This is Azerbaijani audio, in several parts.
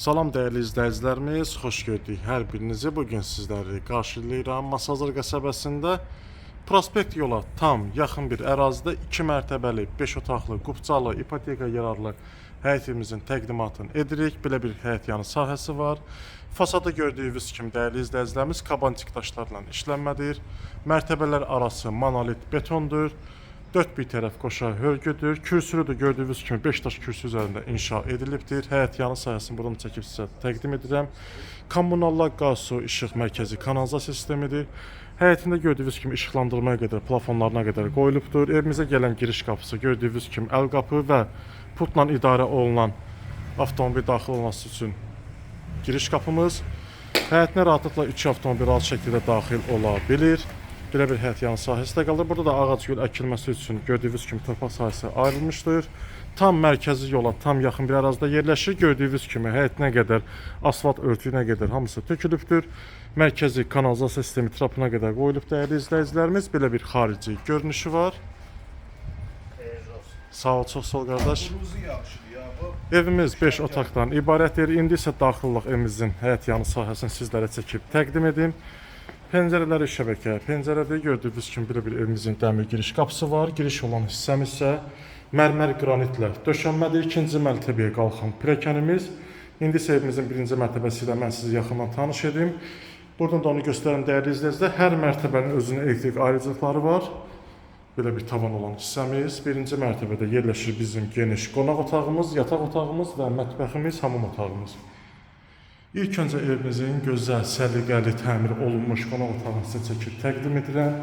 Salam dəyərli izləyicilərimiz, xoş gördük hər birinizi. Bu gün sizləri qarşılayıram Masazır qəsəbəsində prospekt yola tam yaxın bir ərazidə 2 mərtəbəli, 5 otaqlı, qubcalı, ipoteka yararlı həyətimizin təqdimatını edirik. Belə bir həyət yanı sahəsi var. Fasadı gördüyünüz kimi dəyərli izləyicilərimiz kabantik daşlarla işlənmədir. Mərtəbələr arası monolit betondur. Dörd bir tərəf qoşa hörgüdür. Kürsülü də gördüyünüz kimi 5 daş kürsü üzərində inşa edilibdir. Həyət yanı sahəsini buradan çəkib sizə təqdim edirəm. Kommunallar qaz, su, işıq mərkəzi kanalizasiya sistemidir. Həyətində gördüyünüz kimi işıqlandırmaya qədər, plafonlarına qədər qoyulubdur. Evimizə gələn giriş qapısı gördüyünüz kimi əl qapı və pultla idarə olunan avtomobil daxil olması üçün giriş qapımız. Həyətinə rahatlıqla 3 avtomobil rahat şəkildə daxil ola bilir. Belə bir həyət yanı sahəsi də qalır. Burada da ağac gül əkilməsi üçün gördüyünüz kimi torpaq sahəsi ayrılmışdır. Tam mərkəzi yola, tam yaxın bir ərazidə yerləşir. Gördüyünüz kimi həyətinə qədər, asfalt örtüyünə qədər hamısı tökülübdür. Mərkəzi kanalizasiya sistemi trapına qədər qoyulub dəyərli izləyicilərimiz. Belə bir xarici görünüşü var. Sağ ol, çox sağ ol qardaş. Evimiz 5 otaqdan ibarətdir. İndi isə daxillıq evimizin həyət yanı sahəsini sizlərə çəkib təqdim edim. Pəncərələri şəbəkə, pəncərədə gördüyünüz kimi belə bir evimizin dəmir giriş qapısı var. Giriş olan hissəmiz isə mərmər qranitlə döşənmədir. İkinci mərtəbəyə qalxan pilləkənimiz. İndi isə evimizin birinci mərtəbəsi ilə mən sizi yaxından tanış edim. Buradan da onu göstərim dəyərli izləyicilər. Hər mərtəbənin özünün elektrik ayrıcılıqları var. Belə bir tavan olan hissəmiz. Birinci mərtəbədə yerləşir bizim geniş qonaq otağımız, yataq otağımız və mətbəximiz, hamam otağımız. İlk öncə evimizin gözəl, səliqəli təmir olunmuş qonaq otağını sizə çəkib təqdim edirəm.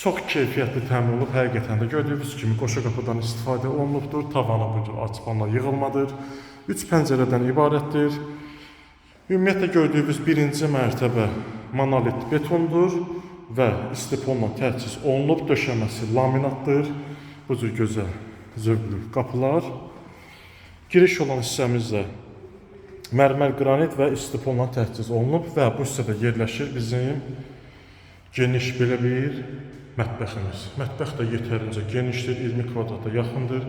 Çox keyfiyyətli təmir olub, həqiqətən də gördüyünüz kimi qoşa qapıdan istifadə olunubdur. Tavanı bu cür açıqlanla yığılmadır. 3 pəncərədən ibarətdir. Ümumiyyətlə gördüyünüz birinci mərtəbə monolit betondur və istiponla təchiz olunub, döşəməsi laminatdır. Bu cür gözəl, zövqlü qapılar. Giriş olan hissəmiz də mərmər qranit və istiponla təchiz olunub və bu hissədə yerləşir bizim geniş belə bir mətbəximiz. Mətbəx də yetərincə genişdir, 20 kvadrata yaxındır.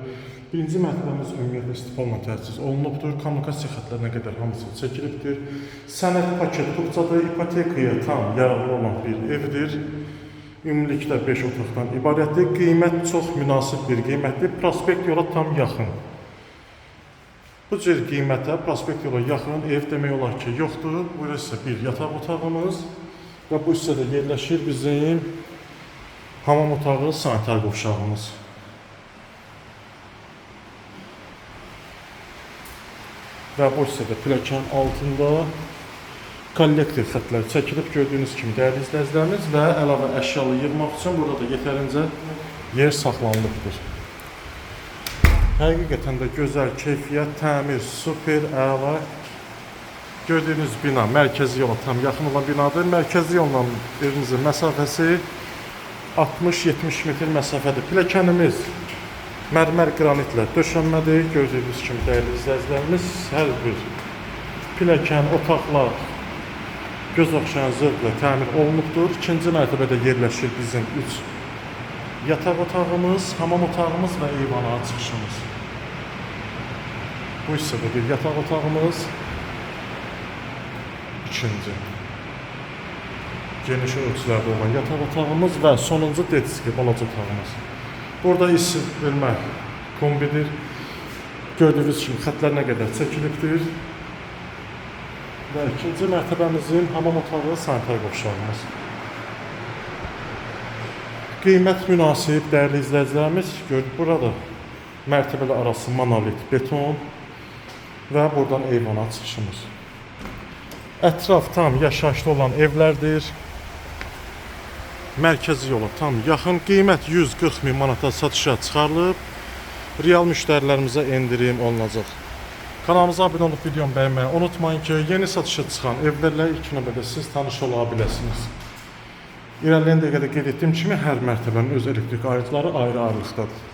Birinci mətbəximiz ümumiyyətlə istifonla təchiz olunubdur. Kommunikasiya xətlərinə qədər hamısı çəkilibdir. Sənəd paket qubcadır, ipotekaya tam yararlı olan bir evdir. Ümumilikdə 5 otaqdan ibarətdir. Qiymət çox münasib bir qiymətdir. Prospekt yola tam yaxın. Bu cür qiymətə prospekt yola yaxın ev demək olar ki, yoxdur. Bu isə bir yataq otağımız və bu hissədə yerləşir bizim hamam otağı, sanitar qovşağımız. Və bu hissədə pilləkən altında kollektor xətləri çəkilib gördüyünüz kimi dəyərli izləyicilərimiz və əlavə əşyalı yığmaq üçün burada da yetərincə yer saxlanılıbdır. Həqiqətən də gözəl keyfiyyət, təmir, super, əla. Gördüyünüz bina mərkəzi yola tam yaxın olan binadır. Mərkəzi yolla evimizin məsafəsi 60-70 metr məsafədir. Pilləkənimiz mərmər qranitlə döşənmədir. Gördüyünüz kimi dəyərli izləyicilərimiz hər bir pilləkən, otaqlar göz oxşayan zövqlə təmir olunubdur. İkinci mərtəbədə yerləşir bizim 3 yataq otağımız, hamam otağımız və eyvana çıxışımız. Bu hissədə bir yataq otağımız, ikinci geniş ölçülərdə olan yataq otağımız və sonuncu dediski balaca otağımız. Burada isitmə kombidir. Gördüyünüz kimi xətlərinə qədər çəkilibdir. Və ikinci mərtəbəmizin hamam otağı sanitar qovşağımız. Qiymət münasib, dəyərli izləyicilərimiz, gör burada mərtəbələ arası monolit beton və buradan eyvana çıxışımız. Ətraf tam yaşayışlı olan evlərdir. Mərkəzi yola tam yaxın. Qiymət 140 min manata satışa çıxarılıb. Real müştərilərimizə endirim olunacaq. Kanalımıza abunə olub videomu bəyənməyi unutmayın ki, yeni satışa çıxan evlərlə ilk növbədə siz tanış ola biləsiniz. İrəliyən dəqiqədə qeyd etdiyim kimi hər mərtəbənin öz elektrik ayrıcları ayrı-ayrılıqdadır.